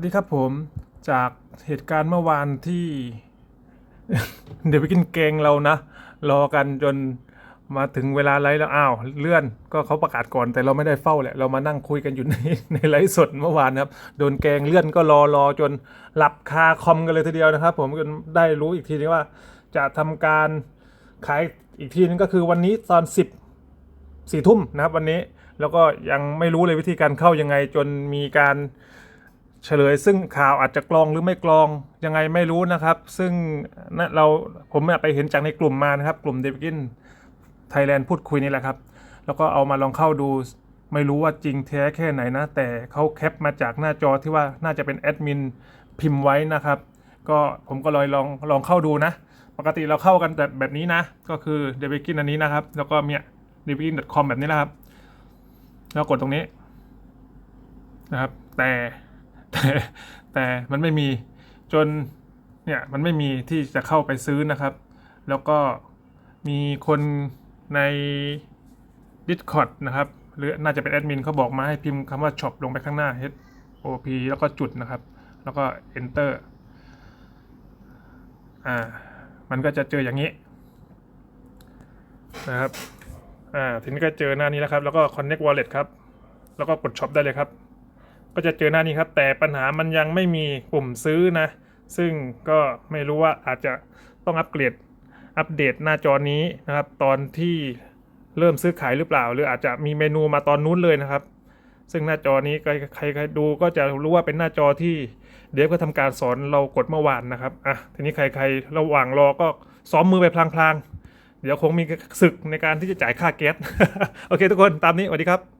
สวัสดีครับผมจากเหตุการณ์เมื่อวานที่ เดี๋ยวไปกินเกงเรานะ รอกันจนมาถึงเวลาไลฟ์แล้วอ้าวเลื่อนก็เขาประกาศก่อนแต่เราไม่ได้เฝ้าแหละ เรามานั่งคุยกันอยู่ในในไลฟ์สดเมื่อวานครับ โดนแกงเลื่อนก็รอรอจนหลับคาคอมกันเลยทีเดียวนะครับ ผมจนได้รู้อีกทีนึงว่า จะทำการขายอีกทีนึงก็คือวันนี้ตอน 10สี่ทุ่มนะครับ วันนี้แล้วก็ยังไม่รู้เลยวิธีการเข้ายังไงจนมีการ เฉลย ซึ่งข่าวอาจจะกรองหรือไม่กรองยังไงไม่รู้นะครับ ซึ่งนะเราผมไปเห็นจากในกลุ่มมานะครับ กลุ่มเดวิกินไทยแลนด์พูดคุยนี่แหละครับ แล้วก็เอามาลองเข้าดูไม่รู้ว่าจริงแท้แค่ไหนนะ แต่เขาแคปมาจากหน้าจอที่ว่าน่าจะเป็นแอดมินพิมพ์ไว้นะครับ ก็ผมก็เลยลองลองเข้าดูนะ ปกติเราเข้ากันแบบแบบนี้นะ ก็คือ d e v i k i n อันนี้นะครับ แล้วก็เนี่ย d e v i k i n c o m แบบนี้นะครับ แล้วกดตรงนี้นะครับ แต่ แต่แต่มันไม่มีจนเนี่ยมันไม่มีที่จะเข้าไปซื้อนะครับ แล้วก็มีคนใน Discord นะครับ หรือน่าจะเป็นแอดมินเขาบอกมาให้พิมพ์คำว่า shop ลงไปข้างหน้า H O P แล้วก็จุดนะครับ แล้วก็ enter อ่า มันก็จะเจออย่างนี้ นะครับ อ่า ทีนี้ก็เจอหน้านี้แล้วครับ แล้วก็ connect wallet ครับ แล้วก็กดช็อปได้เลยครับ ก็จะเจอหน้านี้ครับ แต่ปัญหามันยังไม่มีปุ่มซื้อนะ ซึ่งก็ไม่รู้ว่าอาจจะต้องอัปเกรดอัปเดตหน้าจอนี้นะครับ ตอนที่เริ่มซื้อขายหรือเปล่า หรืออาจจะมีเมนูมาตอนนู้นเลยนะครับ ซึ่งหน้าจอนี้ใครใครดูก็จะรู้ว่าเป็นหน้าจอที่เดฟก็ทำการสอนเรากดเมื่อวานนะครับอะทีนี้ใครใครระหว่างรอก็ซ้อมมือไปพลางๆ เดี๋ยวคงมีศึกในการที่จะจ่ายค่าแก๊สโอเคทุกคนตามนี้สวัสดีครับ